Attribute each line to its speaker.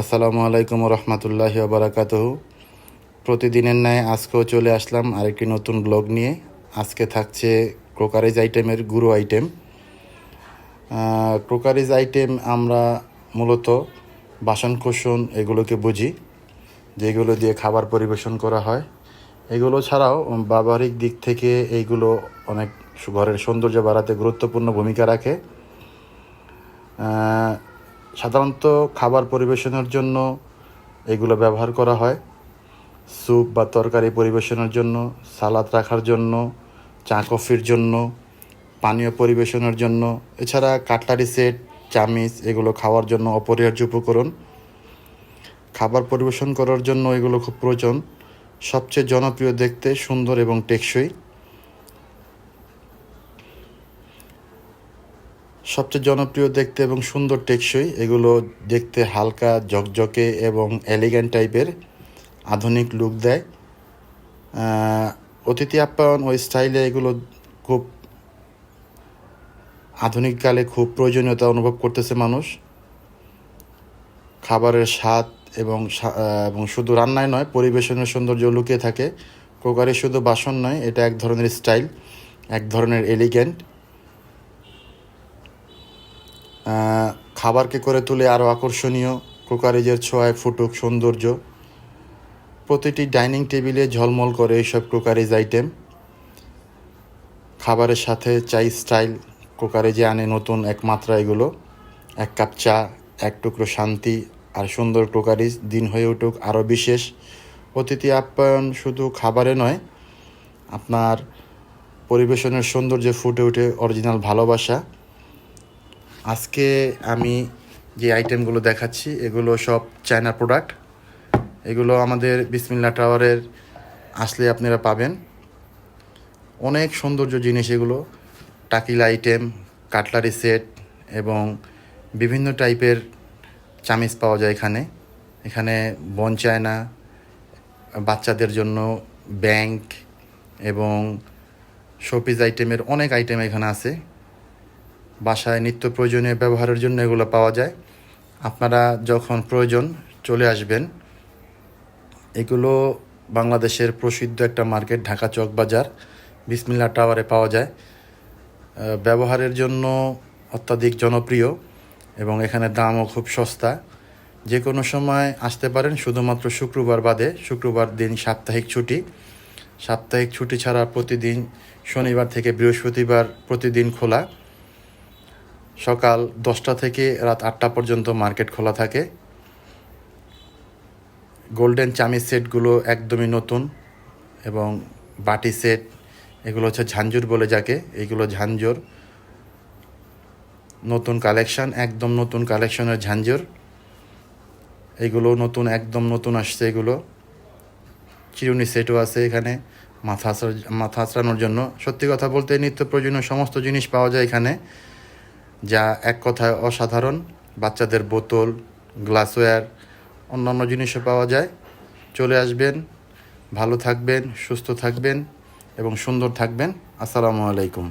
Speaker 1: আসসালামু আলাইকুম রহমতুল্লাহি বারাকাতুহু। প্রতিদিনের ন্যায় আজকেও চলে আসলাম আরেকটি নতুন ব্লগ নিয়ে। আজকে থাকছে ক্রোকারেজ আইটেমের গুঁড়ো আইটেম। ক্রোকারেজ আইটেম আমরা মূলত বাসনকোসন এগুলোকে বুঝি, যেগুলো দিয়ে খাবার পরিবেশন করা হয়। এগুলো ছাড়াও ব্যবহারিক দিক থেকে এইগুলো অনেক ঘরের সৌন্দর্য বাড়াতে গুরুত্বপূর্ণ ভূমিকা রাখে। সাধারণত খাবার পরিবেশনের জন্য এগুলো ব্যবহার করা হয়। স্যুপ বা তরকারি পরিবেশনের জন্য, সালাদ রাখার জন্য, চা কফির জন্য, পানীয় পরিবেশনের জন্য, এছাড়া কাটলারি সেট, চামিচ এগুলো খাওয়ার জন্য অপরিহার্য উপকরণ। খাবার পরিবেশন করার জন্য এগুলো খুব প্রয়োজন। সবচেয়ে জনপ্রিয় দেখতে সুন্দর এবং টেকসই। সবচেয়ে জনপ্রিয় দেখতে এবং সুন্দর টেকসই এগুলো দেখতে হালকা ঝকঝকে এবং এলিগ্যান্ট টাইপের আধুনিক লুক দেয়। অতিথি আপ্যায়ন ওই স্টাইলে এগুলো খুব আধুনিককালে খুব প্রয়োজনীয়তা অনুভব করতেছে মানুষ। খাবারের স্বাদ এবং এবং শুধু রান্নায় নয় পরিবেশনের সৌন্দর্য লুকিয়ে থাকে। ক্রোকারি শুধু বাসন নয় এটা এক ধরনের স্টাইল এক ধরনের এলিগ্যান্ট আহ, খাবারকে করে তুলে আরও আকর্ষণীয়। ক্রোকারেজের ছোঁয়ায় ফুটুক সৌন্দর্য। প্রতিটি ডাইনিং টেবিলে ঝলমল করে এইসব ক্রোকারেজ আইটেম। খাবারের সাথে চাই স্টাইল ক্রোকারেজে আনে নতুন এক মাত্রা এগুলো। এক কাপ চা, এক টুকরো শান্তি আর সুন্দর ক্রোকারিজ দিন হয়ে উঠুক আরও বিশেষ। অতিথি আপ্যায়ন শুধু খাবারে নয়, আপনার পরিবেশনের সৌন্দর্যে ফুটে ওঠে অরিজিনাল ভালোবাসা। আজকে আমি যে আইটেমগুলো দেখাচ্ছি, এগুলো সব চায়না প্রোডাক্ট এগুলো আমাদের বিসমিল্লা টাওয়ারের আসলে আপনারা পাবেন। অনেক সৌন্দর্য জিনিস এগুলো। টাকিল আইটেম কাটলারি সেট এবং বিভিন্ন টাইপের চামিচ পাওয়া যায় এখানে। এখানে বন চায়না, বাচ্চাদের জন্য ব্যাংক এবং শোপিস আইটেমের অনেক আইটেম এখানে আছে। বাসায় নিত্য প্রয়োজনীয় ব্যবহারের জন্য এগুলো পাওয়া যায়। আপনারা যখন প্রয়োজন চলে আসবেন, এগুলো বাংলাদেশের প্রসিদ্ধ একটা মার্কেট, ঢাকা চক বাজার বিসমিল্লা টাওয়ারে পাওয়া যায়। ব্যবহারের জন্য অত্যাধিক জনপ্রিয় এবং এখানে দামও খুব সস্তা। যে কোনো সময় আসতে পারেন, শুধুমাত্র শুক্রবার বাদে, শুক্রবার দিন সাপ্তাহিক ছুটি। সাপ্তাহিক ছুটি ছাড়া প্রতিদিন শনিবার থেকে বৃহস্পতিবার প্রতিদিন খোলা। সকাল দশটা থেকে রাত আটটা পর্যন্ত মার্কেট খোলা থাকে। গোল্ডেন চামি সেটগুলো একদমই নতুন এবং বাটি সেট এগুলো হচ্ছে ঝাঞ্ঝুর বলে যাকে এইগুলো ঝাঞ্ঝুর। নতুন কালেকশন একদম নতুন কালেকশনের ঝাঞ্ঝুর। এগুলো নতুন, একদম নতুন আসছে এগুলো। চিরুনি সেটও আছে এখানে, মাথা মাথা আঁচড়ানোর জন্য। সত্যি কথা বলতে নিত্য প্রয়োজনীয় সমস্ত জিনিস পাওয়া যায় এখানে। যা এক কথায় অসাধারণ। বাচ্চাদের বোতল গ্লাসওয়্যার অন্যান্য জিনিসও পাওয়া যায়। চলে আসবেন, ভালো থাকবেন, সুস্থ থাকবেন এবং সুন্দর থাকবেন। আসসালামু আলাইকুম।